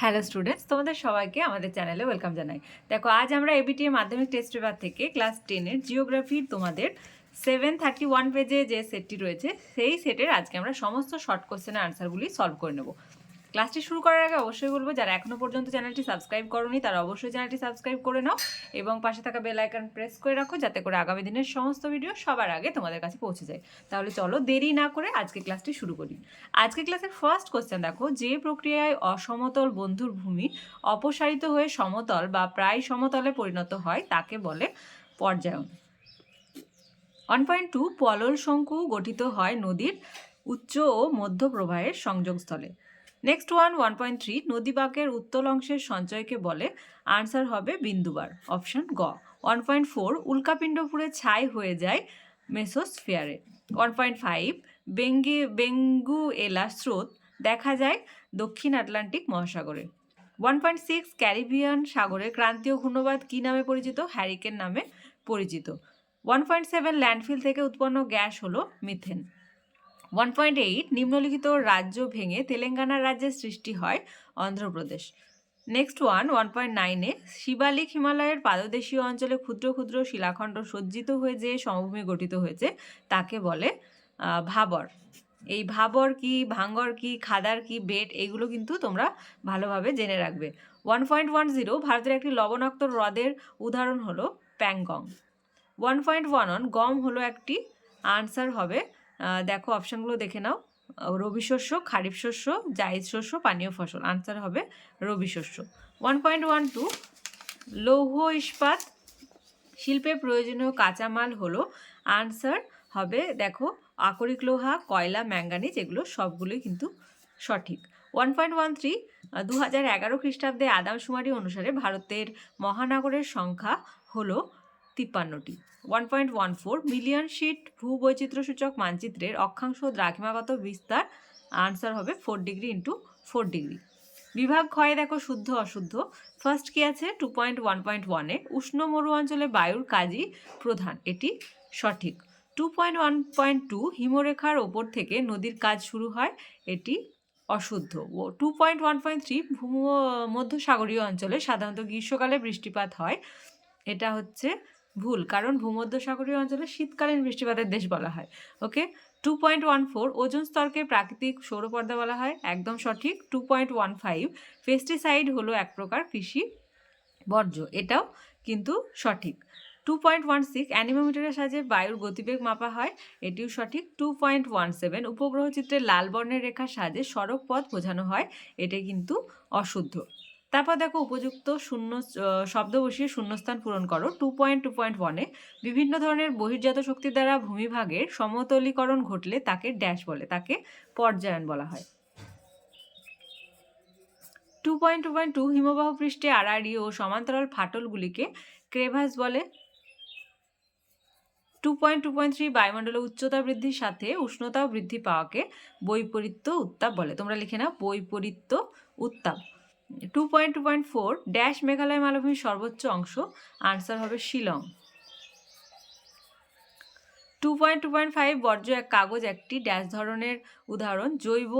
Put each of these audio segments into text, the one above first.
Hello students তোমাদের সবাইকে আমাদের চ্যানেলে ওয়েলকাম জানাই। দেখো, আজ আমরা এবিটিএ মাধ্যমিক টেস্ট পেপার থেকে ক্লাস টেনের জিওগ্রাফির তোমাদের সেভেন থার্টি ওয়ান পেজে যে সেটটি রয়েছে, সেই সেটের আজকে আমরা সমস্ত শর্ট কোশ্চেনের আনসারগুলি সলভ করে নেব। ক্লাসটি শুরু করার আগে অবশ্যই বলব, যারা এখনও পর্যন্ত চ্যানেলটি সাবস্ক্রাইব করনি, তারা অবশ্যই চ্যানেলটি সাবস্ক্রাইব করে নাও এবং পাশে থাকা বেল আইকন প্রেস করে রাখো, যাতে করে আগামী দিনের সমস্ত ভিডিও সবার আগে তোমাদের কাছে পৌঁছে যায়। তাহলে চলো দেরি না করে আজকে ক্লাসটি শুরু করি। আজকে ক্লাসের ফার্স্ট কোশ্চেন দেখো, যে প্রক্রিয়ায় অসমতল বন্ধুর ভূমি অপসারিত হয়ে সমতল বা প্রায় সমতলে পরিণত হয়, তাকে বলে পর্যায়ন। ওয়ান পয়েন্ট টু পলল শঙ্কু গঠিত হয় নদীর উচ্চ ও মধ্য প্রবাহের সংযোগস্থলে। Next one one point three নদীবাঁকের উত্তল অংশের সঞ্চয়কে বলে আনসার হবে বিন্দুবার অপশন গ। ওয়ান পয়েন্ট ফোর উল্কাপিণ্ড পুড়ে ছাই হয়ে যায় মেসোস্ফিয়ারে ওয়ান পয়েন্ট ফাইভ বেঙ্গি বেঙ্গু এলা স্রোত দেখা যায় দক্ষিণ আটলান্টিক মহাসাগরে। ওয়ান পয়েন্ট সিক্স ক্যারিবিয়ান সাগরে ক্রান্তীয় ঘূর্ণবাদ কী নামে পরিচিত? হ্যারিকেন নামে পরিচিত। ওয়ান পয়েন্ট সেভেন ল্যান্ডফিল থেকে উৎপন্ন গ্যাস হলো মিথেন ওয়ান পয়েন্ট এইট নিম্নলিখিত রাজ্য ভেঙে তেলেঙ্গানা রাজ্যের সৃষ্টি হয় Andhra Pradesh. Next one one point নাইনে শিবালিক হিমালয়ের পাদদেশীয় অঞ্চলে ক্ষুদ্র ক্ষুদ্র শিলাখণ্ড সজ্জিত হয়ে যে সমভূমি গঠিত হয়েছে, তাকে বলে ভাবর। এই ভাবর কি, ভাঙ্গর কি, খাদার কি, বেট, এগুলো কিন্তু তোমরা ভালোভাবে জেনে রাখবে। ওয়ান পয়েন্ট ওয়ান জিরো ভারতের একটি লবণাক্ত হ্রদের উদাহরণ হলো Pangong. One point one one গম হলো একটি আনসার হবে দেখো অপশানগুলো দেখে নাও। রবি শস্য, খারিফ শস্য, জায়দ শস্য, পানীয় ফসল। আনসার হবে রবি শস্য। ওয়ান পয়েন্ট ওয়ান টু লৌহ ইস্পাত, শিল্পে প্রয়োজনীয় কাঁচামাল হলো। আনসার হবে, দেখো, আকরিক লোহা, কয়লা, ম্যাঙ্গানিজ, এগুলো সবগুলোই কিন্তু সঠিক। ওয়ান পয়েন্ট ওয়ান থ্রি দু হাজার এগারো খ্রিস্টাব্দে আদামশুমারি অনুসারে ভারতের মহানগরের সংখ্যা হলো তিপ্পান্নটি। One point one four million sheet ভূবৈচিত্র্যসূচক মানচিত্রের অক্ষাংশ দ্রাঘিমাগত বিস্তার আনসার হবে four degree into four degree বিভাগ ক্ষয়ে দেখো শুদ্ধ অশুদ্ধ। ফার্স্ট কি আছে? টু পয়েন্ট ওয়ান পয়েন্ট ওয়ানে উষ্ণ মরু অঞ্চলে বায়ুর কাজই প্রধান। এটি সঠিক। Two point one point two হিমরেখার ওপর থেকে নদীর কাজ শুরু হয়। এটি অশুদ্ধ। ও two point one point three ভূম, মধ্যসাগরীয় অঞ্চলে সাধারণত গ্রীষ্মকালে বৃষ্টিপাত হয়। এটা হচ্ছে ভুল, কারণ ভূমধ্যসাগরীয় অঞ্চলে শীতকালীন বৃষ্টিপাতের দেশ বলা হয় okay two point one four ওজন স্তরকে প্রাকৃতিক সৌরপর্দা বলা হয়, একদম সঠিক two point one five pesticide হলো এক প্রকার কৃষি বর্জ্য, এটাও কিন্তু সঠিক। টু পয়েন্ট ওয়ান সিক্স অ্যানিমোমিটারের সাহায্যে বায়ুর গতিবেগ মাপা হয়, এটিও সঠিক টু পয়েন্ট ওয়ান সেভেন উপগ্রহ চিত্রে লাল বর্ণের রেখার সাহায্যে সড়ক পথ বোঝানো হয় এটি কিন্তু অশুদ্ধ। তারপর দেখো উপযুক্ত শূন্য শব্দ বসিয়ে শূন্যস্থান পূরণ করো। টু পয়েন্ট টু পয়েন্ট ওয়ানে বিভিন্ন ধরনের বহির্জাত শক্তি দ্বারা ভূমিভাগের সমতলীকরণ ঘটলে তাকে ড্যাশ বলে, তাকে পর্যায়ন বলা হয়। Two point two point two হিমবাহ পৃষ্ঠে আড়াআড়ি ও সমান্তরাল ফাটলগুলিকে ক্রেভাস বলে। Two point two point three বায়ুমণ্ডলে উচ্চতা বৃদ্ধির সাথে উষ্ণতা বৃদ্ধি পাওয়াকে বৈপরীত্য উত্তাপ বলে। তোমরা লিখে নাও বৈপরীত্য উত্তাপ। Two point two point four dash Meghalaya মালভূমির সর্বোচ্চ অংশ। আনসার হবে Shillong. Two point two point five বর্জ্য এক কাগজ একটি ড্যাশ ধরনের উদাহরণ, জৈব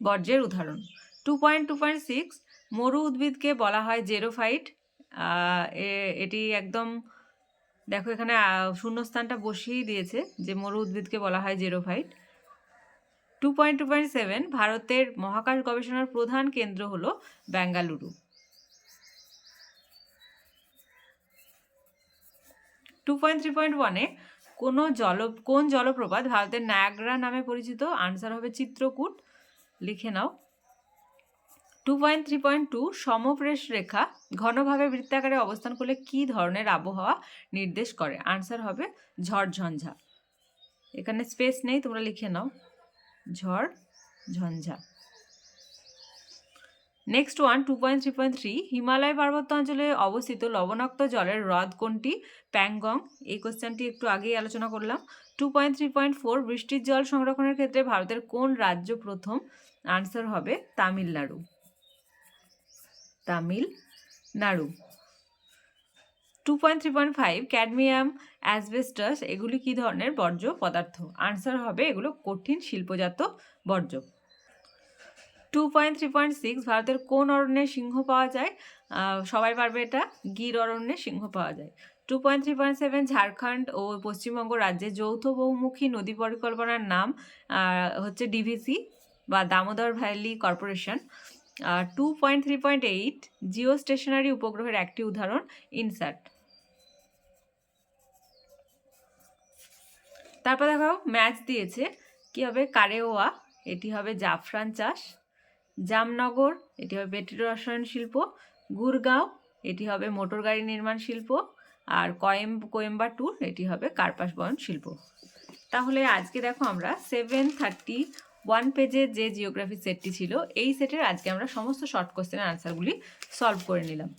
বর্জ্যের উদাহরণ। Two point two point six মরু উদ্ভিদকে বলা হয় জেরোফাইট এটি একদম, দেখো এখানে শূন্যস্থানটা বসিয়েই দিয়েছে যে মরু উদ্ভিদকে বলা হয় xerophyte two point two point seven ভারতের মহাকাশ গবেষণার প্রধান কেন্দ্র হল Bengaluru. Two point three point ওয়ানে কোনো জল, কোন জলপ্রপাত ভারতের নায়াগ্রা নামে পরিচিত? আনসার হবে চিত্রকূট। লিখে নাও। Two point three point two সমপ্রেশ রেখা ঘনভাবে বৃত্তাকারে অবস্থান করলে কী ধরনের আবহাওয়া নির্দেশ করে? আনসার হবে ঝড় ঝঞ্ঝা এখানে স্পেস নেই, তোমরা লিখে নাও। ঝড়, ঝঞ্ঝা। Next one two point three point three Himalaya পার্বত্য অঞ্চলে অবস্থিত লবণাক্ত জলের হ্রদ কোনটি? প্যাংগং, এই কোশ্চেনটি একটু আগেই আলোচনা করলাম। Two point three point four বৃষ্টির জল সংরক্ষণের ক্ষেত্রে ভারতের কোন রাজ্য প্রথম? আনসার হবে Tamil Nadu. Tamil Nadu. Two point three point five cadmium asbestos এগুলি কী ধরনের বর্জ্য পদার্থ? আনসার হবে এগুলো কঠিন শিল্পজাত বর্জ্য। Two point three point six ভারতের কোন অরণ্যে সিংহ পাওয়া যায়? সবাই পারবে এটা? গির অরণ্যে সিংহ পাওয়া যায়। Two point three point seven Jharkhand ও পশ্চিমবঙ্গ রাজ্যে যৌথ বহুমুখী নদী পরিকল্পনার নাম হচ্ছে ডিভিসি বা Damodar valley corporation. Two point three point eight geostationary উপগ্রহের একটি উদাহরণ ইনস্যাট তারপর দেখো ম্যাচ দিয়েছে। কি হবে? কারেওয়া, এটি হবে জাফরান চাষ। জামনগর, এটি হবে পেট্রো রসায়ন শিল্প। গুরগাঁও, এটি হবে মোটর গাড়ি নির্মাণ শিল্প। আর কয়েম, কোয়েম্বাটুর, এটি হবে কার্পাস বয়ন শিল্প। তাহলে আজকে দেখো আমরা সেভেন থার্টি ওয়ান পেজের যে জিওগ্রাফি সেটটি ছিল, এই সেটের আজকে আমরা সমস্ত শর্ট কোশ্চেনের আনসারগুলি সলভ করে নিলাম।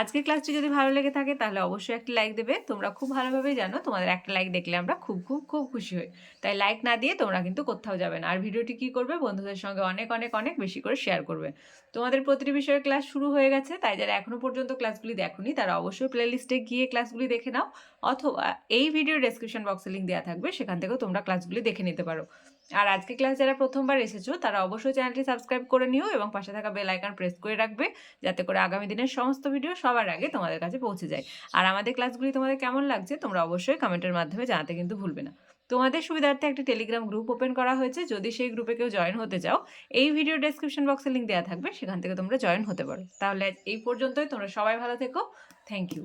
আজকের ক্লাসটি যদি ভালো লেগে থাকে, তাহলে অবশ্যই একটা লাইক দেবে। তোমরা খুব ভালোভাবেই জানো, তোমাদের একটা লাইক দেখলে আমরা খুব খুব খুব খুশি হই। তাই লাইক না দিয়ে তোমরা কিন্তু কোথাও যাবে না। আর ভিডিওটি কী করবে, বন্ধুদের সঙ্গে অনেক অনেক অনেক বেশি করে শেয়ার করবে। তোমাদের প্রতিটি বিষয়ের ক্লাস শুরু হয়ে গেছে, তাই যারা এখনও পর্যন্ত ক্লাসগুলি দেখোনি, তারা অবশ্যই প্লেলিস্টে গিয়ে ক্লাসগুলি দেখে নাও। অথবা এই ভিডিও ডেসক্রিপশন বক্সে লিঙ্ক দেওয়া থাকবে, সেখান থেকেও তোমরা ক্লাসগুলি দেখে নিতে পারো। আর আজকে ক্লাস যারা প্রথমবার এসেছ, তারা অবশ্যই চ্যানেলটি সাবস্ক্রাইব করে নিও এবং পাশে থাকা বেল আইকন প্রেস করে রাখবে, যাতে করে আগামী দিনের সমস্ত ভিডিও সবার আগে তোমাদের কাছে পৌঁছে যায়। আর আমাদের ক্লাসগুলি তোমাদের কেমন লাগছে, তোমরা অবশ্যই কমেন্টের মাধ্যমে জানাতে কিন্তু ভুলবে না। তোমাদের সুবিধার্থে একটি টেলিগ্রাম গ্রুপ ওপেন করা হয়েছে, যদি সেই গ্রুপে কেউ জয়েন হতে চাও, এই ভিডিও ডেসক্রিপশন বক্সে লিঙ্ক দেওয়া থাকবে, সেখান থেকে তোমরা জয়েন হতে পারো। তাহলে এই পর্যন্তই, তোমরা সবাই ভালো থেকো থ্যাংক ইউ